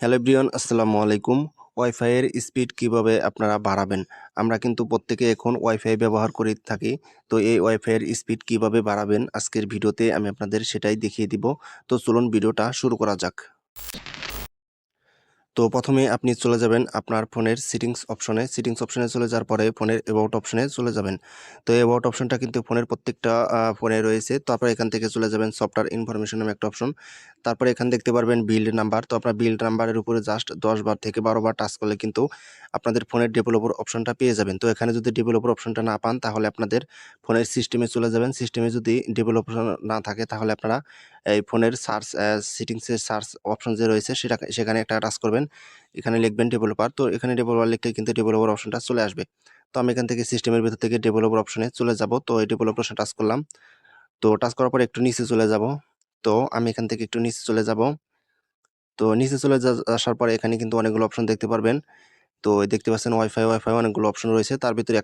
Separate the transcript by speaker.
Speaker 1: Hello Brian আসসালামু আলাইকুম। ওয়াইফাইয়ের speed কীভাবে আপনারা বাড়াবেন? আমরা কিন্তু প্রত্যেকে এখন ওয়াইফাই ব্যবহার করে থাকি। তো এই ওয়াইফাইয়ের স্পিড কীভাবে বাড়াবেন? আজকের ভিডিওতে আমি আপনাদের সেটাই দেখিয়ে দিব। তো চলুন ভিডিওটা শুরু করা যাক। তো প্রথমে আপনি চলে যাবেন আপনার ফোনের সিটিংস অপশনে সিটিংস অপশনে চলে যাওয়ার পরে ফোনের অ্যাবাউট অপশনে চলে যাবেন। তো অ্যাবাউট অপশনটা কিন্তু ফোনের প্রত্যেকটা ফোনে রয়েছে। তারপর এখান থেকে চলে যাবেন সফটওয়্যার ইনফরমেশন নামে একটা অপশন তারপরে এখানে দেখতে পারবেন বিল্ড নাম্বার তো আপনার বিল্ড নাম্বারের উপরে জাস্ট দশ বার থেকে বারো বার টাচ করলে কিন্তু আপনাদের ফোনের ডেভেলপার অপশনটা পেয়ে যাবেন। তো এখানে যদি ডেভেলপার অপশনটা না পান, তাহলে আপনাদের ফোনের সিস্টেমে চলে যাবেন। সিস্টেমে যদি ডেভেলপার না থাকে, তাহলে আপনারা এই ফোনের সার্চ সিটিংসের সার্চ অপশন যে রয়েছে, সেটা, সেখানে একটা টাচ করবেন। এখানে লিখবেন ডেভেলপার তো এখানে ডেভেলপার লিখলে কিন্তু ডেভেলপার অপশনটা চলে আসবে। তো আমি এখান থেকে সিস্টেমের ভিতর থেকে ডেভেলপার অপশনে চলে যাব, তো এই ডেভেলপার অপশন টাচ করলাম। তো টাচ করার পর একটু নিচে চলে যাব, তো আমি এখান থেকে একটু নিচে চলে যাব। তো নিচে চলে আসার পর এখানে কিন্তু অনেকগুলো অপশন দেখতে পারবেন। তো দেখতে পাচ্ছেন ওয়াইফাই ওয়াইফাই অনেকগুলো অপশন রয়েছে, তার ভিতরে